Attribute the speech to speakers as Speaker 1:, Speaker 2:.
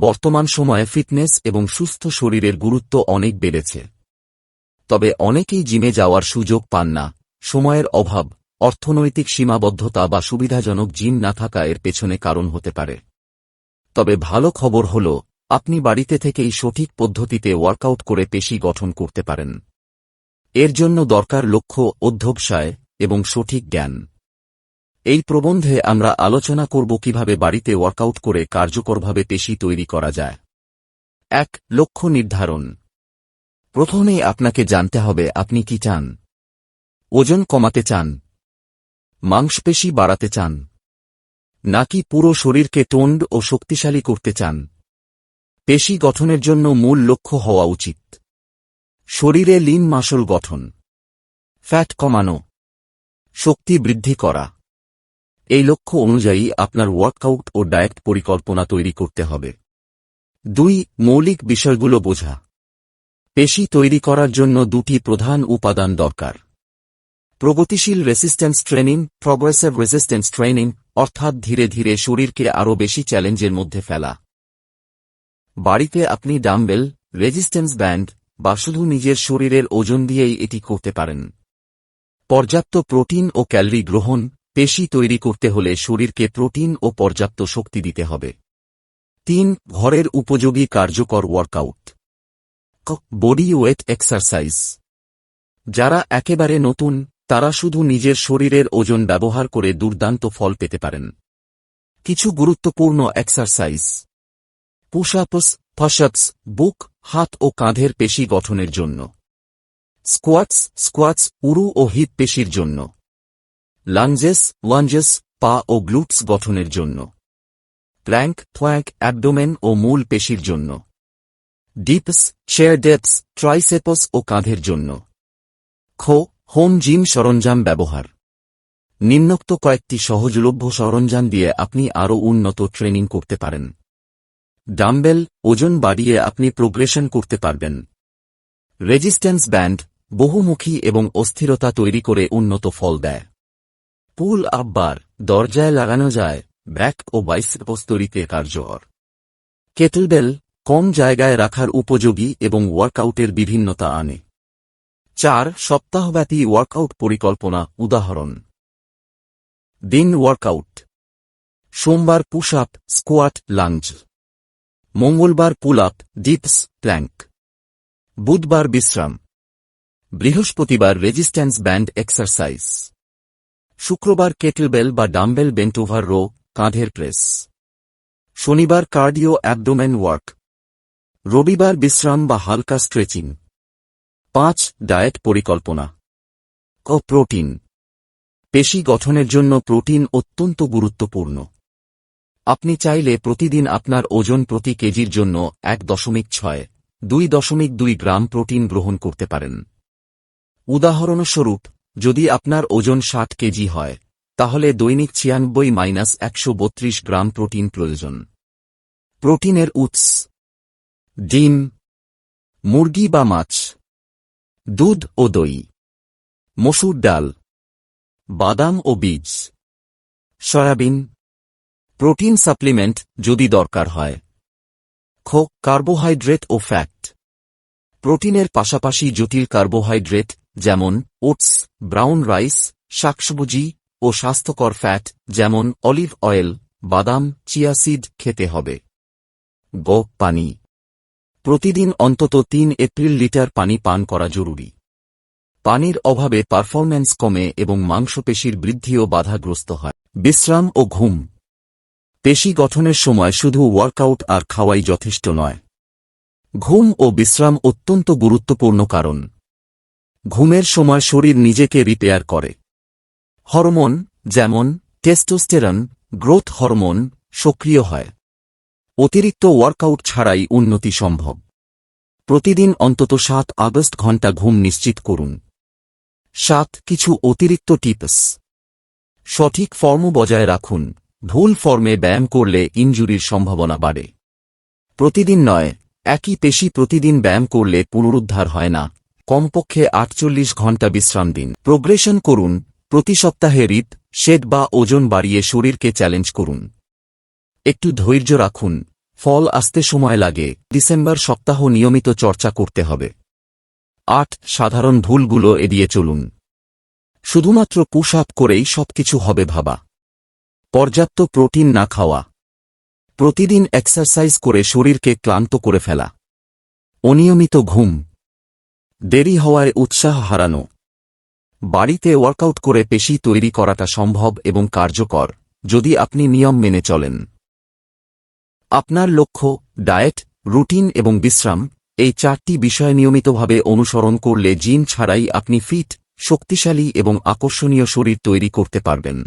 Speaker 1: বর্তমান সময়ে ফিটনেস এবং সুস্থ শরীরের গুরুত্ব অনেক বেড়েছে। তবে অনেকেই জিমে যাওয়ার সুযোগ পান না। সময়ের অভাব, অর্থনৈতিক সীমাবদ্ধতা বা সুবিধাজনক জিম না থাকা এর পেছনে কারণ হতে পারে। তবে ভালো খবর হল, আপনি বাড়িতে থেকেই সঠিক পদ্ধতিতে ওয়ার্কআউট করে পেশি গঠন করতে পারেন। এর জন্য দরকার লক্ষ্য, অধ্যবসায় এবং সঠিক জ্ঞান। এই প্রবন্ধে আমরা আলোচনা করব কীভাবে বাড়িতে ওয়ার্কআউট করে কার্যকরভাবে পেশি তৈরি করা যায়। এক, লক্ষ্য নির্ধারণ। প্রথমেই আপনাকে জানতে হবে আপনি কি চান। ওজন কমাতে চান। মাংসপেশি বাড়াতে চান। নাকি পুরো শরীরকে টোন্ড ও শক্তিশালী করতে চান। পেশি গঠনের জন্য মূল লক্ষ্য হওয়া উচিত। শরীরে লিন মাসল গঠন। ফ্যাট কমানো। শক্তি বৃদ্ধি করা। এই লক্ষ্য অনুযায়ী আপনার ওয়ার্কআউট ও ডায়েট পরিকল্পনা তৈরি করতে হবে। দুই, মৌলিক বিষয়গুলো বোঝা। পেশি তৈরি করার জন্য দুটি প্রধান উপাদান দরকার। প্রগতিশীল resistance training progressive resistance training অর্থাৎ ধীরে ধীরে শরীরকে আরও বেশি চ্যালেঞ্জের মধ্যে ফেলা। বাড়িতে আপনি ডাম্বেল রেজিস্ট্যান্স ব্যান্ড বা শুধু নিজের শরীরের ওজন দিয়েই এটি করতে পারেন। পর্যাপ্ত প্রোটিন ও ক্যালরি গ্রহণ পেশি তৈরি করতে হলে শরীরকে প্রোটিন ও পর্যাপ্ত শক্তি দিতে হবে। তিন, ঘরের উপযোগী কার্যকর ওয়ার্কআউট। Body weight exercise. যারা একেবারে নতুন, তারা শুধু নিজের শরীরের ওজন ব্যবহার করে দুর্দান্ত ফল পেতে পারেন। কিছু গুরুত্বপূর্ণ এক্সারসাইজ। পুশআপস ফসপস বুক, হাত ও কাঁধের পেশি গঠনের জন্য। স্কোয়াটস স্কোয়াটস, উরু ও হিপ পেশির জন্য। লাঞ্জেস ওয়াঞ্জেস পা ও গ্লুটস গঠনের জন্য। প্ল্যাঙ্ক থ্ওয়াঙ্ক অ্যাবডোমেন ও মূল পেশির জন্য। ডিপস, শেয়ার ডেপস, ট্রাইসেপস ও কাঁধের জন্য। খো, হোম জিম সরঞ্জাম ব্যবহার। নিম্নোক্ত কয়েকটি সহজলভ্য সরঞ্জাম দিয়ে আপনি আরও উন্নত ট্রেনিং করতে পারেন। ডাম্বেল, ওজন বাড়িয়ে আপনি প্রোগ্রেশন করতে পারবেন। রেজিস্ট্যান্স ব্যান্ড, বহুমুখী এবং অস্থিরতা তৈরি করে উন্নত ফল দেয়। পুল আপ বার দরজায় লাগানো যায় ব্যাক ও বাইসেপস কার্যকর কেটলবেল কম জায়গায় রাখার উপযোগী এবং ওয়ার্কআউটের বিভিন্নতা আনে। চার সপ্তাহব্যাপী ওয়ার্কআউট পরিকল্পনা উদাহরণ। দিন ওয়ার্কআউট। সোমবার পুশ আপ স্কোয়াট লাঞ্জ মঙ্গলবার পুল আপ ডিপস, প্ল্যাঙ্ক। বুধবার বিশ্রাম। বৃহস্পতিবার রেজিস্ট্যান্স ব্যান্ড এক্সারসাইজ। শুক্রবার কেটলবেল বা ডাম্বেল বেন্টোভার রো কাঁধের প্রেস। শনিবার কার্ডিও অ্যাবডোমেন ওয়ার্ক। রবিবার বিশ্রাম বা হালকা স্ট্রেচিং। পাঁচ, ডায়েট পরিকল্পনা। ক, প্রোটিন। পেশি গঠনের জন্য প্রোটিন অত্যন্ত গুরুত্বপূর্ণ। আপনি চাইলে প্রতিদিন আপনার ওজন প্রতি কেজির জন্য এক দশমিক ছয়, দুই দশমিক দুই গ্রাম প্রোটিন গ্রহণ করতে পারেন। উদাহরণস্বরূপ যদি আপনার ওজন ষাট কেজি হয়, তাহলে দৈনিক ছিয়ানব্বই মাইনাস একশো বত্রিশ গ্রাম প্রোটিন প্রয়োজন। প্রোটিনের উৎস। ডিম। মুরগি বা মাছ। দুধ ও দই। মসুর ডাল। বাদাম ও বীজ। সয়াবিন। প্রোটিন সাপ্লিমেন্ট যদি দরকার হয়। খো, কার্বোহাইড্রেট ও ফ্যাট। প্রোটিনের পাশাপাশি জটিল কার্বোহাইড্রেট যেমন ওটস, ব্রাউন রাইস, শাকসবুজি ও স্বাস্থ্যকর ফ্যাট, যেমন অলিভ অয়েল, বাদাম চিয়াসিড খেতে হবে। গ, পানি। প্রতিদিন অন্তত তিন এপ্রিল লিটার পানি পান করা জরুরি। পানির অভাবে পারফরম্যান্স কমে এবং মাংসপেশির বৃদ্ধিও বাধাগ্রস্ত হয়। বিশ্রাম ও ঘুম। পেশি গঠনের সময় শুধু ওয়ার্কআউট আর খাওয়াই যথেষ্ট নয়। ঘুম ও বিশ্রাম অত্যন্ত গুরুত্বপূর্ণ কারণ। ঘুমের সময় শরীর নিজেকে রিপেয়ার করে। হরমোন, যেমন টেস্টোস্টেরন, গ্রোথ হরমোন, সক্রিয় হয়। অতিরিক্ত ওয়ার্কআউট ছাড়াই উন্নতি সম্ভব। প্রতিদিন অন্তত সাত আগস্ট ঘণ্টা ঘুম নিশ্চিত করুন। সাত, কিছু অতিরিক্ত টিপস। সঠিক ফর্ম বজায় রাখুন। ভুল ফর্মে ব্যায়াম করলে ইনজুরির সম্ভাবনা বাড়ে। প্রতিদিন নয়, একই পেশি প্রতিদিন ব্যায়াম করলে পুনরুদ্ধার হয় না। কমপক্ষে আটচল্লিশ ঘণ্টা বিশ্রাম দিন। প্রোগ্রেশন করুন, প্রতি সপ্তাহে রিপ শেড বা ওজন বাড়িয়ে শরীরকে চ্যালেঞ্জ করুন। একটু ধৈর্য রাখুন, ফল আসতে সময় লাগে, ডিসেম্বর সপ্তাহ নিয়মিত চর্চা করতে হবে। আট, সাধারণ ভুলগুলো এড়িয়ে চলুন। শুধুমাত্র পুশ আপ করেই সবকিছু হবে ভাবা। পর্যাপ্ত প্রোটিন না খাওয়া। প্রতিদিন এক্সারসাইজ করে শরীরকে ক্লান্ত করে ফেলা। অনিয়মিত ঘুম দেরি হওয়ায় উৎসাহ হারানো। বাড়িতে ওয়ার্কআউট করে পেশি তৈরি করাটা সম্ভব এবং কার্যকর, যদি আপনি নিয়ম মেনে চলেন। আপনার লক্ষ্য, ডায়েট, রুটিন এবং বিশ্রাম, এই চারটি বিষয় নিয়মিতভাবে অনুসরণ করলে জিম ছাড়াই আপনি ফিট, শক্তিশালী এবং আকর্ষণীয় শরীর তৈরি করতে পারবেন।